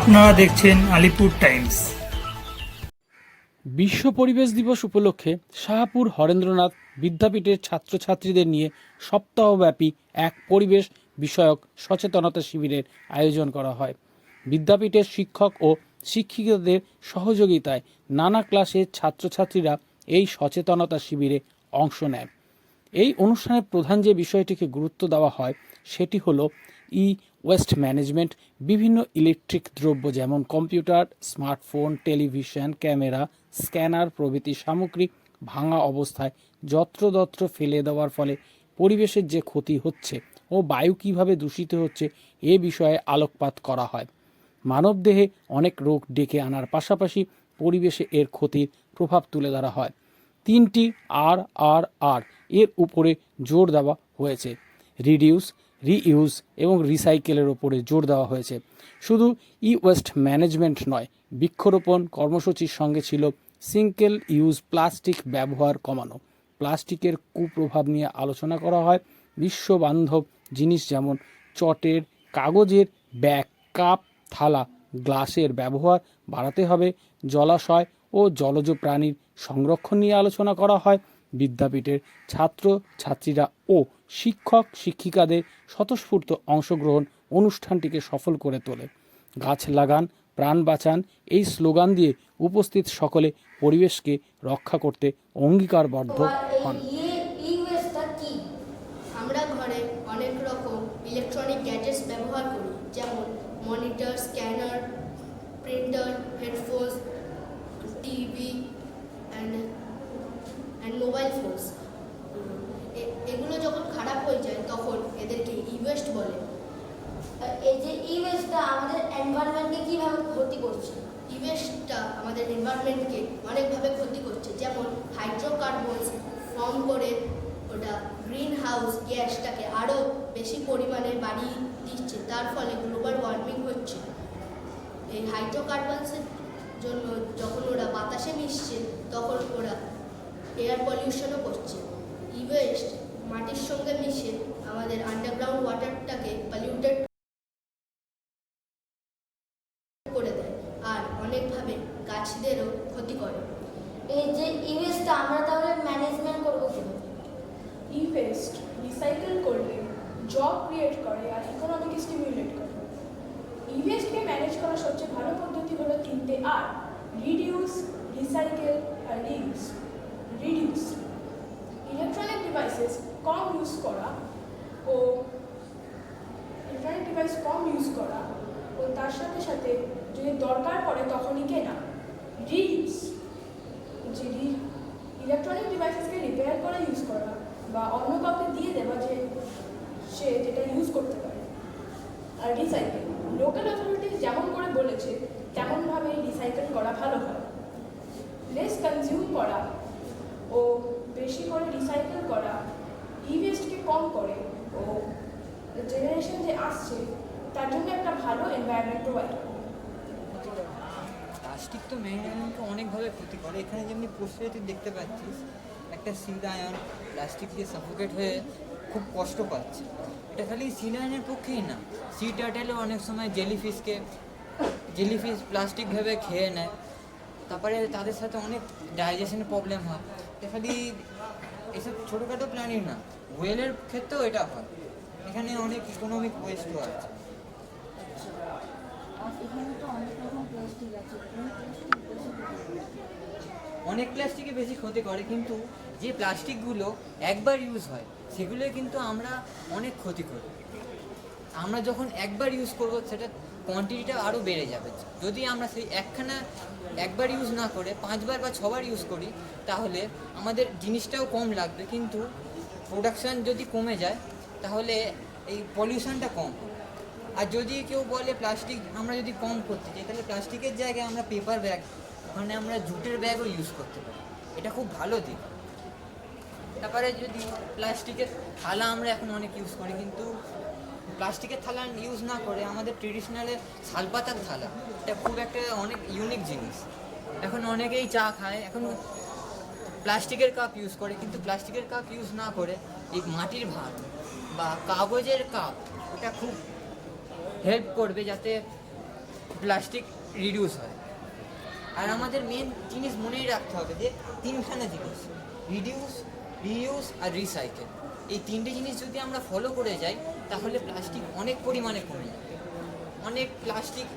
আপনারা দেখছেন আলিপুর টাইমস। বিশ্ব পরিবেশ দিবস উপলক্ষে শাহপুর হরেন্দ্রনাথ বিদ্যাপীঠের ছাত্রছাত্রীদের নিয়ে সপ্তাহব্যাপী এক পরিবেশ বিষয়ক সচেতনতা শিবিরের আয়োজন করা হয়। বিদ্যাপীঠের শিক্ষক ও শিক্ষিকাদের সহযোগিতায় নানা ক্লাসের ছাত্রছাত্রীরা এই সচেতনতা শিবিরে অংশ নেয়। এই অনুষ্ঠানের প্রধান যে বিষয়টিকে গুরুত্ব দেওয়া হয়, সেটি হলো ই ওয়েস্ট ম্যানেজমেন্ট বিভিন্ন ইলেকট্রিক দ্রব্য যেমন computer smartphone television camera scanner প্রভৃতি সামগ্রিক ভাঙা অবস্থায় যত্রতত্র ফেলে দেওয়ার ফলে পরিবেশের যে ক্ষতি হচ্ছে ও বায়ু কীভাবে দূষিত হচ্ছে এ বিষয়ে আলোকপাত করা হয়। মানবদেহে অনেক রোগ ডেকে আনার পাশাপাশি পরিবেশে এর ক্ষতির প্রভাব তুলে ধরা হয়। তিনটি আর আর আর এর উপরে জোর দেওয়া হয়েছে। রিডিউস রিইউজ এবং রিসাইকেলের ওপরে জোর দেওয়া হয়েছে। শুধু ই ওয়েস্ট ম্যানেজমেন্ট নয়, বৃক্ষরোপণ কর্মসূচির সঙ্গে ছিল সিঙ্কেল ইউজ প্লাস্টিক ব্যবহার কমানো। প্লাস্টিকের কুপ্রভাব নিয়ে আলোচনা করা হয়। বিশ্ববান্ধব জিনিস যেমন চটের কাগজের ব্যাগ, কাপ, থালা, গ্লাসের ব্যবহার বাড়াতে হবে, জলাশয় ও জলজ প্রাণীর সংরক্ষণ নিয়ে আলোচনা করা হয়। বিদ্যাপীঠের ছাত্র ছাত্রীরা ও শিক্ষক শিক্ষিকাদের স্বতঃস্ফূর্ত অংশগ্রহণ অনুষ্ঠানটিকে সফল করে তোলে। গাছ লাগান প্রাণ বাঁচান এই স্লোগান দিয়ে উপস্থিত সকলে পরিবেশকে রক্ষা করতে অঙ্গীকারবদ্ধ হন। ইয়ে আমরা ঘরে অনেক রকম ইলেকট্রনিক গ্যাজেটস ব্যবহার করি যেমন monitor scanner printer headphones TV and and mobile phones এগুলো যখন খারাপ হয়ে যায় তখন এদেরকে ইওয়েস্ট বলে এই যে ই ওয়েস্টটা আমাদের এনভায়রনমেন্টকে কীভাবে ক্ষতি করছে ইওয়েস্টটা আমাদের এনভায়রনমেন্টকে অনেকভাবে ক্ষতি করছে। যেমন হাইড্রোকার্বনস ফর্ম করে ওটা গ্রিন হাউস গ্যাসটাকে আরও বেশি পরিমাণে বাড়িয়ে দিচ্ছে। তার ফলে গ্লোবাল ওয়ার্মিং হচ্ছে। এই হাইড্রোকার্বনসের জন্য যখন ওরা বাতাসে মিশছে, তখন ওরা এয়ার পলিউশনও করছে। ইভেস্ট মাটির সঙ্গে মিশে আমাদের আন্ডারগ্রাউন্ড ওয়াটারটাকে পলিউটেড করে দেয় আর অনেকভাবে গাছদেরও ক্ষতি করে এই যে ই ওয়েস্টটা আমরা তাহলে ম্যানেজমেন্ট করব কীভাবে ই ওয়েস্ট রিসাইকেল করলে জব ক্রিয়েট করে আর ইকোনমিক স্টিমুলেট করে ই ওয়েস্টকে ম্যানেজ করার সবচেয়ে ভালো পদ্ধতি হলো তিনটে আর রিডিউস রিসাইকেল আর রিউজ রিডিউস ইলেকট্রনিক ডিভাইসেস কম ইউজ করা ও ইলেকট্রনিক ডিভাইস কম ইউজ করা ও তার সাথে সাথে যদি দরকার পড়ে তখনই কেনা রিউজ যে ইলেকট্রনিক ডিভাইসেসকে রিপেয়ার করে ইউজ করা বা অন্য কাউকে দিয়ে দেওয়া যে সে যেটা ইউজ করতে পারে, আর রিসাইকেল লোকাল অথরিটি যেমন করে বলেছে, তেমনভাবে রিসাইকেল করা ভালো হয়। লেস কনজিউম করা ও বেশি করে রিসাইকেল করা ই ওয়েস্টকে কম করে ও জেনারেশন যে আসছে, তার জন্য একটা ভালো এনভায়রনমেন্ট প্রোভাইড প্লাস্টিক তো মেনকে অনেকভাবে ক্ষতি করে। এখানে যেমনি পোস্টারে তুই দেখতে পাচ্ছিস, একটা সিড আয়ন প্লাস্টিক দিয়ে সাফোকেট হয়ে খুব কষ্ট পাচ্ছে। এটা খালি সিড আয়নের পক্ষেই না। সি টার্টেলও অনেক সময় জেলিফিশকে জেলিফিশ প্লাস্টিক ভেবে খেয়ে নেয়। তারপরে তাদের সাথে অনেক ডাইজেশনের প্রবলেম হয়। এটা খালি এসব ছোটোখাটো প্ল্যানই না। ওয়েলের ক্ষেত্রেও এটা হয়। এখানে অনেক ইকোনমিক ওয়েস্টও আছে। এখানে তো অনেক রকম প্লাস্টিক আছে। অনেক প্লাস্টিকে বেশি ক্ষতি করে, কিন্তু যে প্লাস্টিকগুলো একবার ইউজ হয় সেগুলো কিন্তু আমরা অনেক ক্ষতি করি। আমরা যখন একবার ইউজ করব, সেটা কোয়ান্টিটিটা আরও বেড়ে যাবে। যদি আমরা সেই একখানা একবার ইউজ না করে, পাঁচবার বা ছবার ইউজ করি, তাহলে আমাদের জিনিসটাও কম লাগবে, কিন্তু প্রোডাকশান যদি কমে যায়, তাহলে এই পলিউশনটা কম। আর যদি কেউ বলে প্লাস্টিক আমরা যদি কম করতে চাই, তাহলে প্লাস্টিকের জায়গায় আমরা পেপার ব্যাগ ওখানে আমরা জুটের ব্যাগও ইউজ করতে পারি। এটা খুব ভালো দিক। তারপরে যদি প্লাস্টিকের থালা আমরা এখন অনেক ইউজ করি, কিন্তু প্লাস্টিকের থালা ইউজ না করে আমাদের ট্রেডিশনালের শালপাতার থালা, এটা খুব একটা অনেক ইউনিক জিনিস। এখন অনেকেই চা খায়, এখন প্লাস্টিকের কাপ ইউজ করে, কিন্তু প্লাস্টিকের কাপ ইউজ না করে এই মাটির ভাত বা কাগজের কাপ ওটা খুব হেল্প করবে যাতে প্লাস্টিক রিডিউস হয়। আর আমাদের মেন জিনিস মনেই রাখতে হবে যে তিনখানা জিনিস রিডিউস রিইউজ আর রিসাইকেল এই তিনটে জিনিস যদি আমরা ফলো করে যাই, তাহলে প্লাস্টিক অনেক পরিমাণে কমে যাবে। অনেক প্লাস্টিক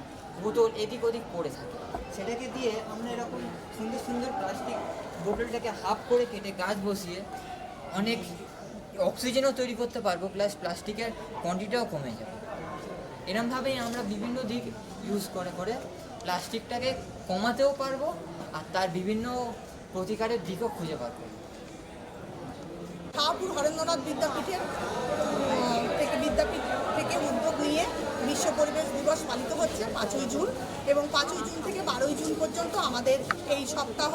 বোতল এদিক ওদিক পড়ে থাকে। সেটাকে দিয়ে আমরা এরকম সুন্দর সুন্দর প্লাস্টিক বোতলটাকে হাফ করে কেটে গাছ বসিয়ে অনেক অক্সিজেনও তৈরি করতে পারব প্লাস প্লাস্টিকের কোয়ান্টিটিটাও কমে যাবে। এরমভাবেই আমরা বিভিন্ন দিক ইউজ করে করে প্লাস্টিকটাকে কমাতেও পারব আর তার বিভিন্ন প্রতিকারের দিকও খুঁজে পারব শাহপুর হরেন্দ্রনাথ বিদ্যাপীঠের থেকে বিদ্যাপীঠ থেকে উদ্যোগ নিয়ে বিশ্ব পরিবেশ দিবস পালিত হচ্ছে পাঁচই জুন এবং পাঁচই জুন থেকে বারোই জুন পর্যন্ত আমাদের এই সপ্তাহ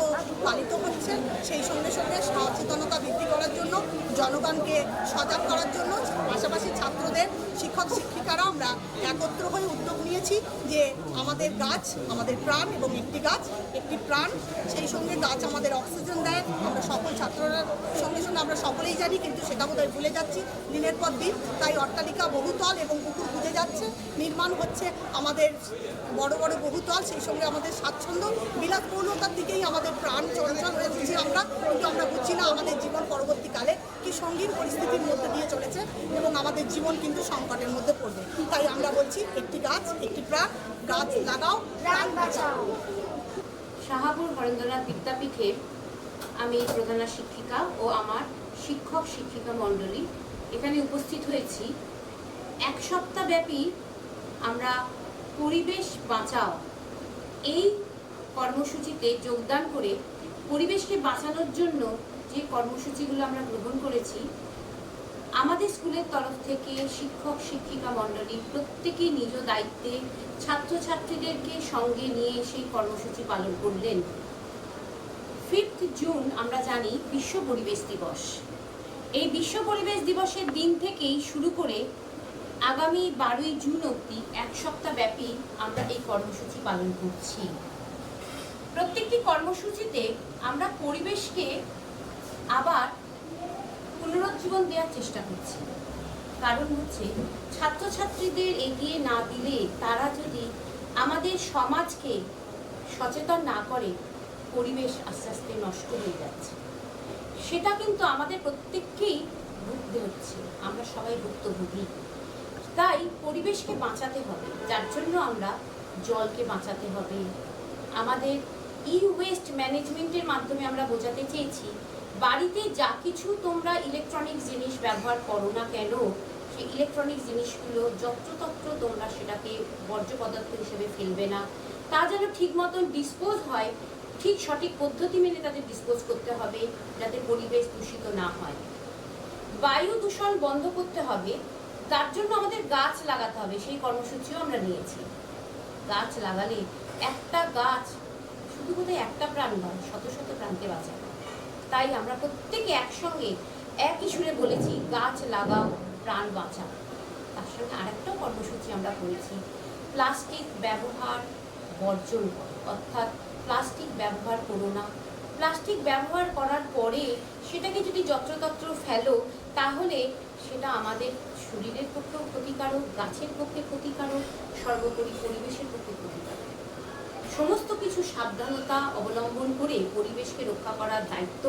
পালিত হচ্ছে। সেই সঙ্গে সঙ্গে সচেতনতা বৃদ্ধি করার জন্য, জনগণকে সজাগ করার জন্য, পাশাপাশি ছাত্রদের শিক্ষক শিক্ষিকারা আমরা একত্র হয়ে উদ্যোগ নিয়েছি। যে আমাদের গাছ, আমাদের প্রাণ এবং একটি গাছ, একটি প্রাণ, সেই সঙ্গে গাছ আমাদের অক্সিজেন দেয়। আমরা সকল ছাত্ররা সঙ্গে সঙ্গে আমরা সকলেই জানি, কিন্তু সেটা বোধহয় ভুলে যাচ্ছি। দিনের পর দিন তাই অট্টালিকা, বহুতল এবং পুকুর বুঝে যাচ্ছে। নির্মাণ হচ্ছে আমাদের বড় বড় বহুতল, সেই সঙ্গে আমাদের স্বাচ্ছন্দ্য। বিলাসপূর্ণতার দিকেই আমাদের প্রাণ চঞ্চল হয়ে উঠছি আমরা। কিন্তু আমরা বুঝছি না আমাদের জীবন পরবর্তীকালে কি সঙ্গীন পরিস্থিতির মধ্যে দিয়ে চলেছে এবং আমাদের জীবন কিন্তু সংকটের মধ্যে পড়বে। তাই আমরা বলছি, একটি গাছ, একটি প্রাণ গাছ লাগাও, প্রাণ বাঁচাও। শাহাবুর হরেন্দ্রনাথ বিদ্যাপীঠে আমি প্রধানা শিক্ষিকা ও আমার শিক্ষক শিক্ষিকা মণ্ডলী। এখানে উপস্থিত হয়েছি। এক সপ্তাহ ব্যাপী আমরা পরিবেশ বাঁচাও। এই কর্মসূচিতে যোগদান করে পরিবেশকে বাঁচানোর জন্য যে কর্মসূচিগুলো আমরা গ্রহণ করেছি আমাদের স্কুলের তরফ থেকে শিক্ষক, শিক্ষিকা মণ্ডলী প্রত্যেকেই নিজ দায়িত্বে ছাত্রছাত্রীদেরকে সঙ্গে নিয়ে সেই কর্মসূচি পালন করলেন। ফিফথ জুন আমরা জানি বিশ্ব পরিবেশ দিবস। এই বিশ্ব পরিবেশ দিবসের দিন থেকেই শুরু করে আগামী বারোই জুন অবধি এক সপ্তাহ ব্যাপী আমরা এই কর্মসূচি পালন করছি। প্রত্যেকটি কর্মসূচিতে আমরা পরিবেশকে আবার পুনরুজ্জীবন দেওয়ার চেষ্টা করছি। কারণ হচ্ছে, ছাত্রছাত্রীদের এগিয়ে না দিলে তারা যদি আমাদের সমাজকে সচেতন না করে, পরিবেশ আস্তে আস্তে নষ্ট হয়ে যাচ্ছে। সেটা কিন্তু আমাদের প্রত্যেককেই ভুগতে হচ্ছে। আমরা সবাই ভুক্তভোগী। তাই পরিবেশকে বাঁচাতে হবে। যার জন্য আমরা জলকে বাঁচাতে হবে। আমাদের ই ওয়েস্ট ম্যানেজমেন্টের মাধ্যমে আমরা বোঝাতে চেয়েছি বাড়িতে যা কিছু তোমরা ইলেকট্রনিক জিনিস ব্যবহার করো না কেন, সেই ইলেকট্রনিক জিনিসগুলো যত্রতত্র তোমরা সেটাকে বর্জ্য পদার্থ হিসেবে ফেলবে না। তা যেন ঠিক মতন ডিসপোজ হয়, ঠিক সঠিক পদ্ধতি মেনে তাদের ডিসপোজ করতে হবে, যাতে পরিবেশ দূষিত না হয়। বায়ু দূষণ বন্ধ করতে হবে, তার জন্য আমাদের গাছ লাগাতে হবে, সেই কর্মসূচিও আমরা নিয়েছি। গাছ লাগালে একটা গাছ শুধু বোধহয় একটা প্রাণ নয়, শত শত প্রাণকে বাঁচাবে তাই আমরা প্রত্যেকে একসঙ্গে একই সুরে বলেছি, গাছ লাগাও, প্রাণ বাঁচাও। তার সঙ্গে আরেকটাও কর্মসূচি আমরা করেছি, প্লাস্টিক ব্যবহার বর্জন অর্থাৎ প্লাস্টিক ব্যবহার করো না। প্লাস্টিক ব্যবহার করার পরে সেটাকে যদি যত্রতত্র ফেলো, তাহলে সেটা আমাদের শরীরের পক্ষেও ক্ষতিকারক, গাছের পক্ষে ক্ষতিকারক, সর্বোপরি পরিবেশের পক্ষে সমস্ত কিছু সাবধানতা অবলম্বন করে পরিবেশকে রক্ষা করার দায়িত্ব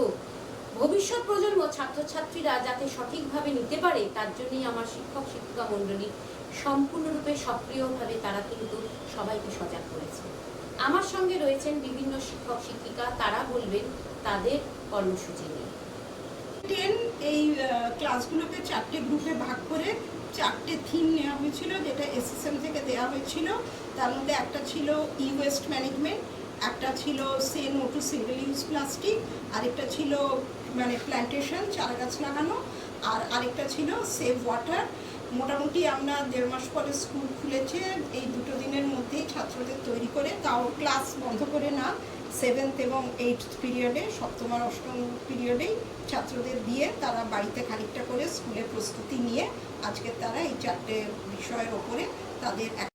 ভবিষ্যৎ প্রজন্ম ছাত্রছাত্রীরা যাতে সঠিকভাবে নিতে পারে, তার জন্যই আমার শিক্ষক, শিক্ষিকা মণ্ডলী সম্পূর্ণরূপে সক্রিয়ভাবে তারা কিন্তু সবাইকে সজাগ করেছে। আমার সঙ্গে রয়েছেন বিভিন্ন শিক্ষক, শিক্ষিকা, তারা বলবেন তাদের কর্মসূচি নিয়ে। টেন এই ক্লাসগুলোকে চারটে গ্রুপে ভাগ করে চারটে থিম নেওয়া হয়েছিল, যেটা এসএসএম থেকে দেওয়া হয়েছিল। তার মধ্যে একটা ছিল ই ওয়েস্ট ম্যানেজমেন্ট একটা ছিল সে no to single use plastic আরেকটা ছিল মানে প্ল্যান্টেশন চারা গাছ লাগানো, আর আরেকটা ছিল সেভ ওয়াটার মোটামুটি আমরা দেড় মাস পরে স্কুল খুলেছে, এই দুটো দিনের মধ্যেই ছাত্রদের তৈরি করে, তাও ক্লাস বন্ধ করে না। সেভেন্থ এবং এইটথ পিরিয়ডে সপ্তম আর অষ্টম পিরিয়ডেই ছাত্রদের দিয়ে তারা বাড়িতে খানিকটা করে স্কুলের প্রস্তুতি নিয়ে আজকে তারা এই চারটে বিষয়ের ওপরে তাদের